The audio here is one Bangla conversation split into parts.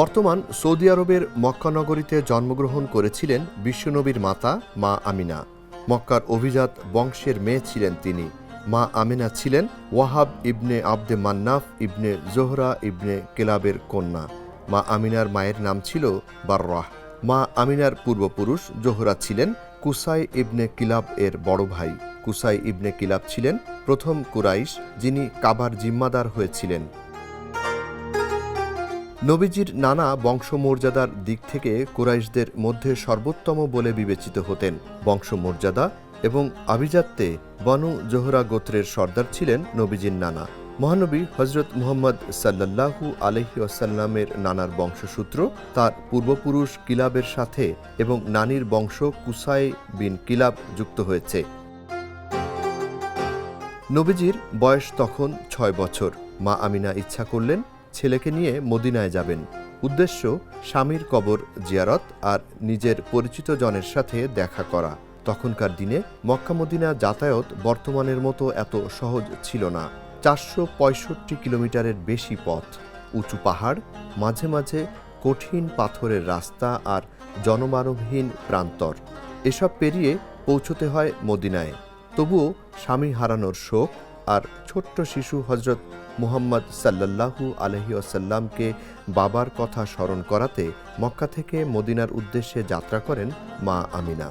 বর্তমান সৌদি আরবের মক্কা নগরীতে জন্মগ্রহণ করেছিলেন বিশ্বনবীর মাতা মা আমিনা। মক্কার অভিজাত বংশের মেয়ে ছিলেন তিনি। মা আমিনা ছিলেন ওয়াহাব ইবনে আবদে মান্নাফ ইবনে জোহরা ইবনে কেলাবের কন্যা। মা আমিনার মায়ের নাম ছিল বাররাহ। মা আমিনার পূর্বপুরুষ জোহরা ছিলেন কুসাই ইবনে কিলাব এর বড় ভাই। কুসাই ইবনে কিলাব ছিলেন প্রথম কুরাইশ যিনি কাবার জিম্মাদার হয়েছিলেন। নবীজির নানা বংশমর্যাদার দিক থেকে কুরাইশদের মধ্যে সর্বোত্তম বলে বিবেচিত হতেন। বংশমর্যাদা এবং আভিজাত্যে বনু জোহরা গোত্রের সর্দার ছিলেন নবীজির নানা। মহানবী হজরত মুহম্মদ সাল্লাল্লাহু আলহি আসাল্লামের নানার বংশসূত্র, তার পূর্বপুরুষ কিলাবের সাথে এবং নানির বংশ কুসাই বিন কিলাব যুক্ত হয়েছে। নবীজির বয়স তখন ছয় বছর। মা আমিনা ইচ্ছা করলেন ছেলেকে নিয়ে মদিনায় যাবেন। উদ্দেশ্য, স্বামীর কবর জিয়ারত আর নিজের পরিচিত জনের সাথে দেখা করা। তখনকার দিনে মক্কা মদিনা যাতায়াত বর্তমানের মতো এত সহজ ছিল না। চারশো পঁয়ষট্টি কিলোমিটারের বেশি পথ, উঁচু পাহাড়, মাঝে মাঝে কঠিন পাথরের রাস্তা আর জনমানবহীন প্রান্তর। এসব পেরিয়ে পৌঁছতে হয় মদিনায়। তবুও স্বামী হারানোর শোক আর ছোট্ট শিশু হজরত মুহাম্মদ সাল্লাল্লাহু আলহি আসাল্লামকে বাবার কথা স্মরণ করাতে মক্কা থেকে মদিনার উদ্দেশ্যে যাত্রা করেন মা আমিনা।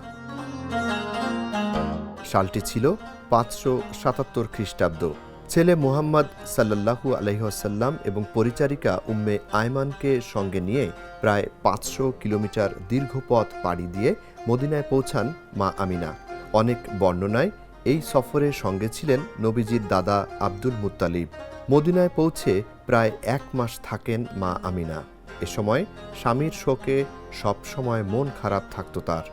সালটি ছিল পাঁচশো সাতাত্তর খ্রিস্টাব্দ। ছেলে মুহাম্মদ সাল্লাল্লাহু আলহিহাসাল্লাম এবং পরিচারিকা উম্মে আয়মানকে সঙ্গে নিয়ে প্রায় পাঁচশো কিলোমিটার দীর্ঘ পথ পাড়ি দিয়ে মদিনায় পৌঁছান মা আমিনা। অনেক বর্ণনায় এই সফরে সঙ্গে ছিলেন নবীজির দাদা আব্দুল মুত্তালিব। মদিনায় পৌঁছে প্রায় এক মাস থাকেন মা আমিনা। এ সময় স্বামীর শোকে সবসময় মন খারাপ থাকত তার।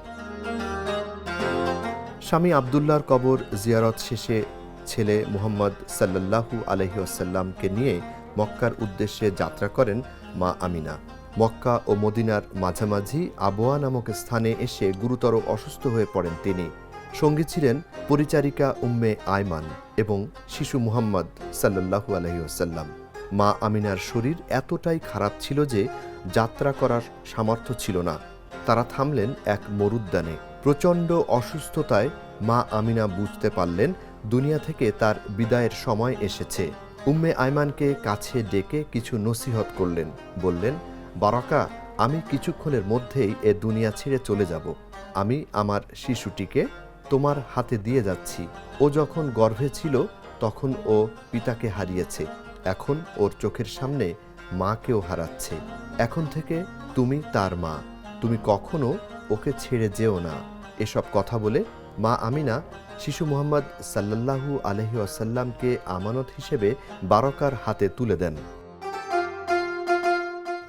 স্বামী আবদুল্লাহর কবর জিয়ারত শেষে ছেলে মুহাম্মদ সাল্লাল্লাহু আলহি আসাল্লামকে নিয়ে মক্কার উদ্দেশ্যে যাত্রা করেন মা আমিনা। মক্কা ও মদিনার মাঝামাঝি আবোয়া নামক স্থানে এসে গুরুতর অসুস্থ হয়ে পড়েন তিনি। সঙ্গী ছিলেন পরিচারিকা উম্মে আয়মান এবং শিশু মুহাম্মদ সাল্লাল্লাহু আলহি আসাল্লাম মা আমিনার শরীর এতটাই খারাপ ছিল যে যাত্রা করার সামর্থ্য ছিল না। তারা থামলেন এক মরুদ্যানে। প্রচণ্ড অসুস্থতায় মা আমিনা বুঝতে পারলেন দুনিয়া থেকে তার বিদায়ের সময় এসেছে। উম্মে আয়মানকে কাছে ডেকে কিছু নসিহত করলেন। বললেন, বারাকা, আমি কিছুক্ষণের মধ্যেই এ দুনিয়া ছেড়ে চলে যাব। আমি আমার শিশুটিকে তোমার হাতে দিয়ে যাচ্ছি। ও যখন গর্ভে ছিল, তখন ও পিতাকে হারিয়েছে। এখন ওর চোখের সামনে মাকেও হারাচ্ছে। এখন থেকে তুমি তার মা। তুমি কখনো ওকে ছেড়ে যেও না। এসব কথা বলে মা আমিনা শিশু মোহাম্মদ সাল্লাল্লাহু আলহি আসাল্লামকে আমানত হিসেবে বারকার হাতে তুলে দেন।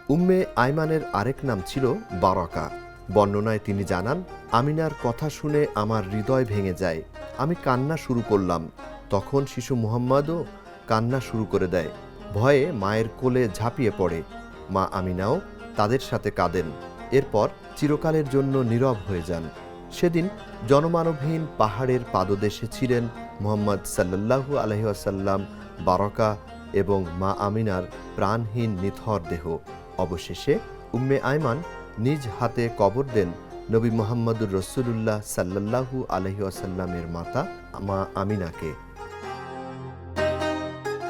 উম্মে আইমানের আরেক নাম ছিল বারকা। বর্ণনায় তিনি জানান আমিনার কথা শুনে আমার হৃদয় ভেঙে যায়। আমি কান্না শুরু করলাম। তখন শিশু মুহাম্মদও কান্না শুরু করে দেয়। ভয়ে মায়ের কোলে ঝাঁপিয়ে পড়ে। মা আমিনাও তাদের সাথে কাঁদেন। এরপর চিরকালের জন্য নীরব হয়ে যান। সেদিন জনমানবহীন পাহাড়ের পাদদেশে ছিলেন মোহাম্মদ সাল্লাল্লাহু আলহিহাসাল্লাম বারকা এবং মা আমিনার প্রাণহীন নিথর দেহ। অবশেষে উম্মে আয়মান নিজ হাতে কবর দেন নবী মোহাম্মদুর রসুল্লাহ সাল্লাল্লাহু আলহিহাসাল্লামের মাতা মা আমিনাকে।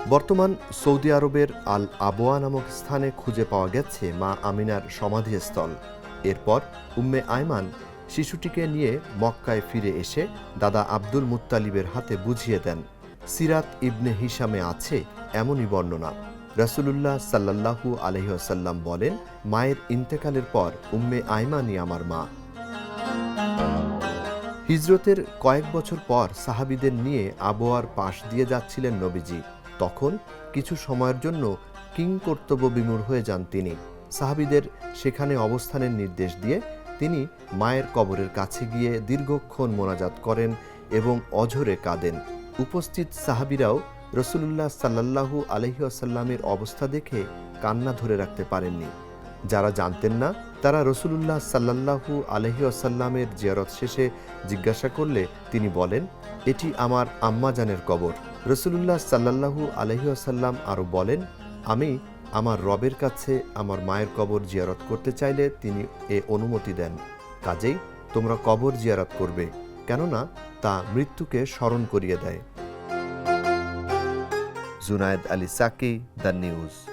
বর্তমান সৌদি আরবের আল আবোয়া নামক স্থানে খুঁজে পাওয়া গেছে মা আমিনার সমাধিস্থল। এরপর উম্মে আয়মান শিশুটিকে নিয়ে মক্কায় ফিরে এসে দাদা আব্দুল মুত্তালিবের হাতে বুঝিয়ে দেন, সিরাত ইবনে হিসামে আছে এমনই বর্ণনা। রাসুলুল্লাহ সাল্লাল্লাহু আলহিহাসাল্লাম বলেন, মায়ের ইন্তেকালের পর উম্মে আয়মানই আমার মা। হিজরতের কয়েক বছর পর সাহাবিদের নিয়ে আবোয়ার পাশ দিয়ে যাচ্ছিলেন নবীজি। তখন কিছু সময়ের জন্য কিং কর্তব্য বিমূর হয়ে যান তিনি। সাহাবিদের সেখানে অবস্থানের নির্দেশ দিয়ে তিনি মায়ের কবরের কাছে গিয়ে দীর্ঘক্ষণ মোনাজাত করেন এবং অঝরে কাঁদেন। উপস্থিত সাহাবিরাও রসুলুল্লাহ সাল্লাল্লাহু আলহিউসাল্লামের অবস্থা দেখে কান্না ধরে রাখতে পারেননি। যারা জানতেন না, তারা রসুলুল্লাহ সাল্লাল্লাহু আলহিউসাল্লামের জিয়ারত শেষে জিজ্ঞাসা করলে তিনি বলেন, এটি আমার আম্মাজানের কবর। রসুলুল্লাহ সাল্লাল্লাহু আলহিউসাল্লাম আরও বলেন, আমি আমার রবের কাছে আমার মায়ের কবর জিয়ারত করতে চাইলে তিনি এ অনুমতি দেন। কাজেই তোমরা কবর জিয়ারত করবে, কেননা তা মৃত্যুকে স্মরণ করিয়ে দেয়। Junaid Ali Saki, the news.